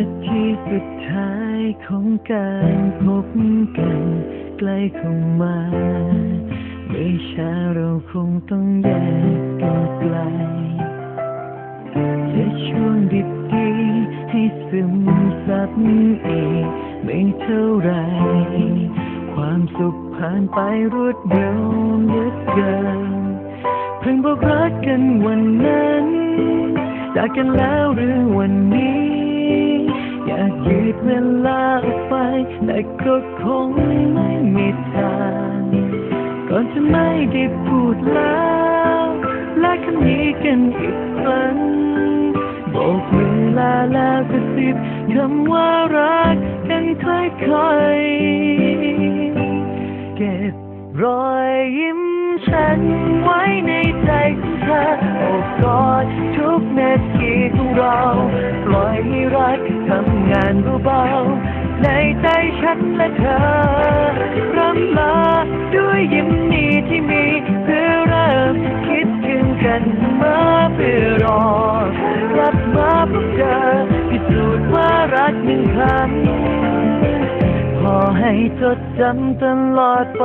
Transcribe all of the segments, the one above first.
นาทีสุดท้ายของการพบกันใกล้เข้ามาไม่ช้าเราคงต้องแยกกันไกลจะช่วงดีๆให้ซึมซับอีกไม่เท่าไร ความสุขผ่านไปรวดเร็วเหลือเกินเพิ่งบอกรักกันวันนั้นจากกันแล้วหรือวันนี้ เวลาออกไป แต่ก็คงไม่มีทางก่อนจะไม่ได้พูดแล้วและคำนี้กันอีกครั้งโบกมือลาแล้วกระซิบคำว่ารักกันค่อยๆเก็บรอย เบาๆในใจฉันและเธอรำลาด้วยยิ้มนี้ที่มีเพื่อเริ่มคิดถึงกันมอเพื่อรอกลับมาพบเจอพิสูจน์ว่ารักหนึ่งครั้งขอให้จดจำตลอดไป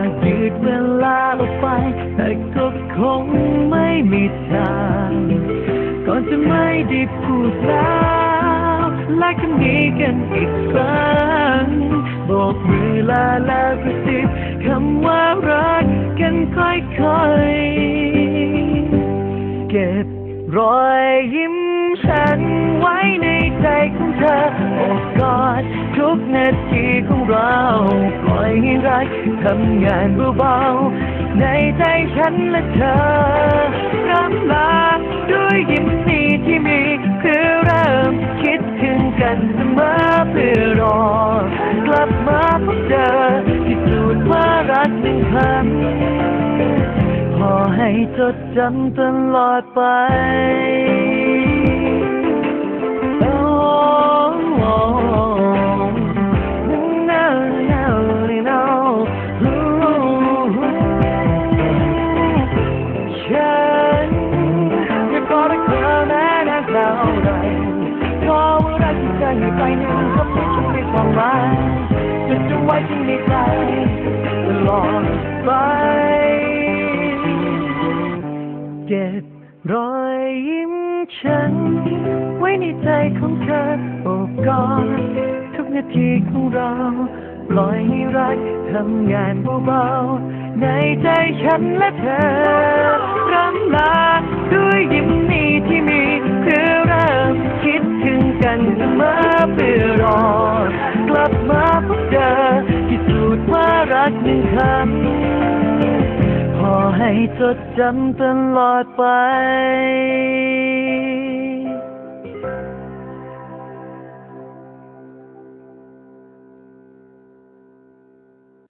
ากยืดเวลาออกไปแต่ก็คงไม่มีทางก่อนจะไม่ได้พูดแล้วและคำนี้กันอีกครั้งโบกมือลาแล้วกระซิบคำว่ารักกันค่อยๆ เก็บรอยยิ้มฉันไว้ในใจของเธอโอบกอดทุกนาทีของเราปล่อยให้ กทำงานเบาๆ ในใจฉันและเธอรำลาด้วยยิ้มนี้ที่มีเพื่อเริ่มคิดถึงกันเสมอเพื่อรอ กลับมาพบเจอพิสูจน์ว่ารักหนึ่งครั้งขอให้จดจำตลอดไป ห้ไปหนึ่งก็ไม่ฉันมีความหมายจะจำไว้ที่ในใจตลอดไปเก็บรอยยิ้มฉัน ไว้ในใจของเธอโอบกอดทุกนาทีของเราปล่อยให้รักทำงานเบาๆในใจฉันและเธอรำลาักหนึ่งคำขอให้จดจำตลอดไป